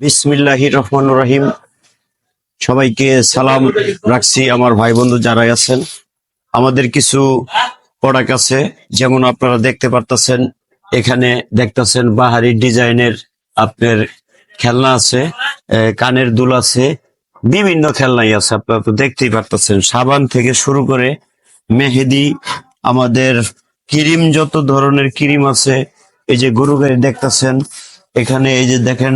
বিসমিল্লাহ রহমান রহিম। সবাইকে সালাম রাখছি আমার ভাই বন্ধু যারা আছেন। আমাদের কিছু প্রোডাক্ট আছে, যেমন আপনারা দেখতে পারতেছেন, এখানে দেখতেছেন বাহারি ডিজাইনের আপনার খেলনা আছে কানের দুল আছে, বিভিন্ন খেলনাই আছে, আপনারা তো দেখতেই পারতেছেন। সাবান থেকে শুরু করে মেহেদি, আমাদের ক্রিম, যত ধরনের ক্রিম আছে, এই যে গরু গাড়ি দেখতেছেন, এখানে এই যে দেখেন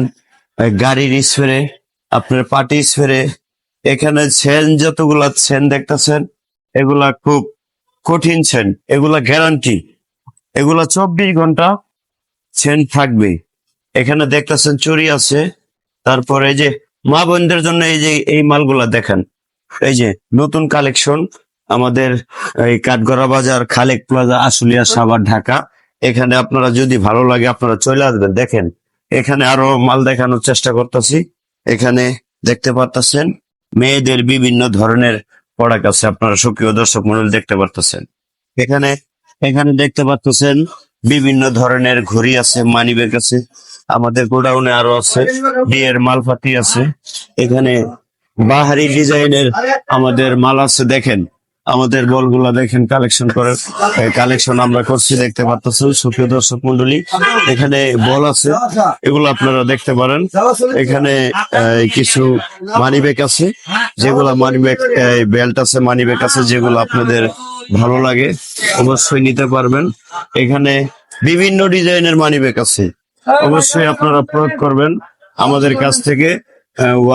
গাড়ির স্প্রে, আপনার পাটি স্প্রে, এখানে সেন যতগুলা সেন দেখতেছেন, এগুলা খুব কঠিন সেন, এগুলা গ্যারান্টি। এগুলা চব্বিশ ঘণ্টা সেন থাকবে। এখানে দেখতেছেন চুরি আছে, তারপরে এই যে মা বোনদের জন্য এই যে, এই মালগুলা দেখেন। এই যে নতুন কালেকশন, আমাদের এই কাঠগড়া বাজার, খালেক প্লাজা, আশুলিয়া, সাভার, ঢাকা। এখানে আপনারা যদি ভালো লাগে আপনারা চলে আসবেন, দেখেন। এখানে আরও মাল দেখানোর চেষ্টা করতেছি। এখানে দেখতে পারতেছেন, মেয়েদের বিভিন্ন ধরনের প্রোডাক্ট আছে। আপনারা সুপ্রিয় দর্শক মন্ডল দেখতে পারতেছেন। এখানে এখানে দেখতে পারতেছেন, বিভিন্ন ধরনের ঘড়ি আছে মানি ব্যাগ আছে। আমাদের গোডাউনে আরও আছে, বিয়ের মালপাতি আছে। এখানে বাহারি ডিজাইনের আমাদের মাল আছে, দেখেন। আমাদের বলগুলা দেখেন কালেকশন করে কালেকশন আমরা করছি, দেখতে পারতেছেন, সুপ্রিয় দর্শক মন্ডলী, এখানে বল আছে, এগুলো আপনারা দেখতে পারেন। এখানে কিছু মানি ব্যাগ আছে, যেগুলো মানি ব্যাগ বেল্ট আছে মানি ব্যাগ আছে, যেগুলো আপনাদের ভালো লাগে, অবশ্যই নিতে পারবেন। এখানে বিভিন্ন ডিজাইনের মানি ব্যাগ আছে, অবশ্যই আপনারা প্রয়োগ করবেন। আমাদের কাছ থেকে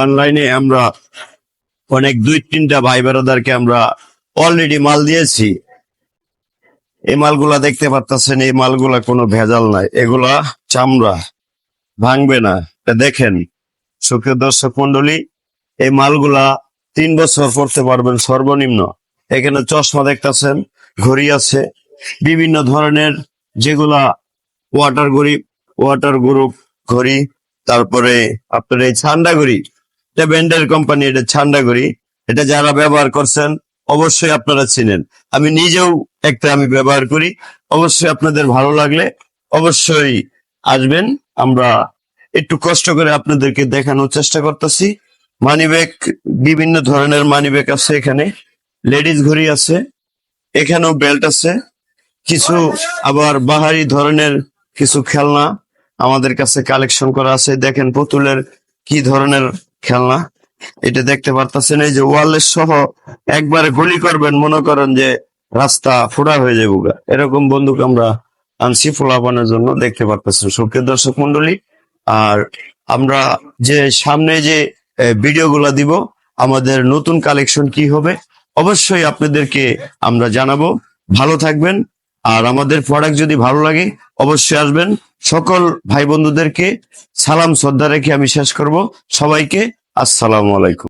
অনলাইনে আমরা অনেক দুই তিনটা ভাই বেড়াদারকে আমরা অলরেডি মাল দিয়েছি। এই মালগুলা দেখতে পারতেছেন এই মালগুলা কোনো ভেজাল নাই। এগুলা চামড়া, ভাঙবে না। দেখেন সুখের দর্শক মন্ডলী, এই মালগুলা তিন বছর পড়তে পারবেন সর্বনিম্ন। এখানে চশমা দেখতেছেন, ঘড়ি আছে। বিভিন্ন ধরনের যেগুলা ওয়াটার ঘড়ি ওয়াটার গ্রুপ ঘড়ি, তারপরে আপনার এই ছান্ডা ঘড়ি। এটা ব্যান্ডের কোম্পানি এটা ছান্ডা ঘড়ি। এটা যারা ব্যবহার করছেন অবশ্যই আপনারা চিনেন। আমি নিজেও একটা আমি ব্যবহার করি। অবশ্যই আপনাদের ভালো লাগলে অবশ্যই আসবেন। আমরা একটু কষ্ট করে আপনাদেরকে দেখানোর চেষ্টা করতেছি। মানিব্যাগ, বিভিন্ন ধরনের মানিব্যাগ আছে এখানে। লেডিস ঘড়ি আছে, এখানেও বেল্ট আছে। কিছু আবার বাহারি ধরনের কিছু খেলনা আমাদের কাছে কালেকশন করা আছে। দেখেন পুতুলের কি ধরনের খেলনা। এটা দেখতে পারতেছেন, এই যে ওয়ালের সহ একবারে গুলি করবেন, মনে করেন যে রাস্তা ফোড়া হয়ে যাবে এরকম বন্দুক আমরা আনছি ফোলাপানের জন্য, দেখতে পারতেছেন। সুপ্রিয় দর্শক মন্ডলী আর আমরা যে সামনে যে ভিডিও গুলা দিব, আমাদের নতুন কালেকশন কি হবে, অবশ্যই আপনাদেরকে আমরা জানাব। ভালো থাকবেন, আর আমাদের প্রোডাক্ট যদি ভালো লাগে, অবশ্যই আসবেন। সকল ভাই বন্ধুদেরকে সালাম, শ্রদ্ধা রেখে আমি শেষ করব। সবাইকে আসসালামু আলাইকুম।